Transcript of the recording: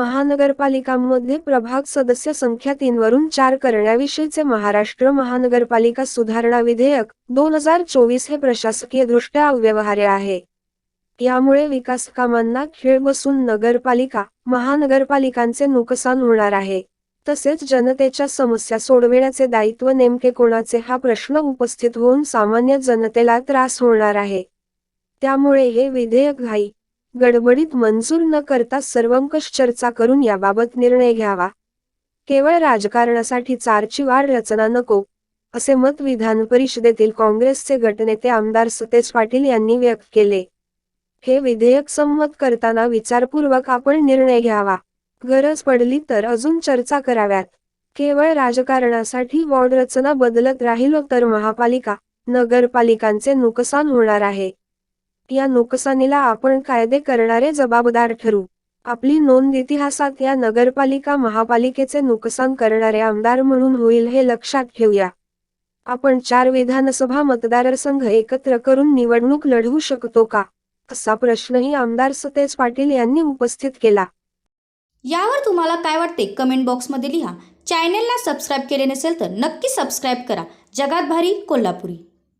महानगरपालिकांमध्ये प्रभाग सदस्य संख्या तीन वरून चार करण्याविषयीचे महाराष्ट्र महानगरपालिका सुधारणा विधेयक दोन हजार चोवीस हे प्रशासकीय दृष्ट्या अव्यवहार्य आहे. यामुळे विकास कामांना खेळ बसून नगरपालिका महानगरपालिकांचे नुकसान होणार आहे. तसेच जनतेच्या समस्या सोडविण्याचे दायित्व नेमके कोणाचे हा प्रश्न उपस्थित होऊन सामान्य जनतेला त्रास होणार आहे. त्यामुळे हे विधेयक घाई गडबडीत मंजूर न करता सर्वंकष चर्चा करून याबाबत निर्णय घ्यावा. केवळ राजकारणासाठी चारची वाढ रचना नको असे मत विधान परिषदेतील काँग्रेसचे गटनेते आमदार सतेज पाटील यांनी व्यक्त केले. हे विधेयक संमत करताना विचारपूर्वक आपण निर्णय घ्यावा. गरज पडली तर अजून चर्चा कराव्यात. केवळ राजकारणासाठी वॉर्ड रचना बदलत राहिलो तर महापालिका नगरपालिकांचे नुकसान होणार आहे. या नुकसानीला आपण कायदे करणारे जबाबदार ठरू. आपली नोंद इतिहासात या नगरपालिका महापालिकेचे नुकसान करणारे आमदार म्हणून होईल हे लक्षात ठेवूया आपण चार विधानसभा मतदारसंघ एकत्र करून निवडणूक लढवू शकतो का? असा प्रश्नही आमदार सतेज पाटील यांनी उपस्थित केला. यावर तुम्हाला काय वाटते? कमेंट बॉक्समध्ये लिहा. चॅनेलला सबस्क्राईब केले नसेल तर नक्की सबस्क्राईब करा. जगात भारी कोल्हापुरी.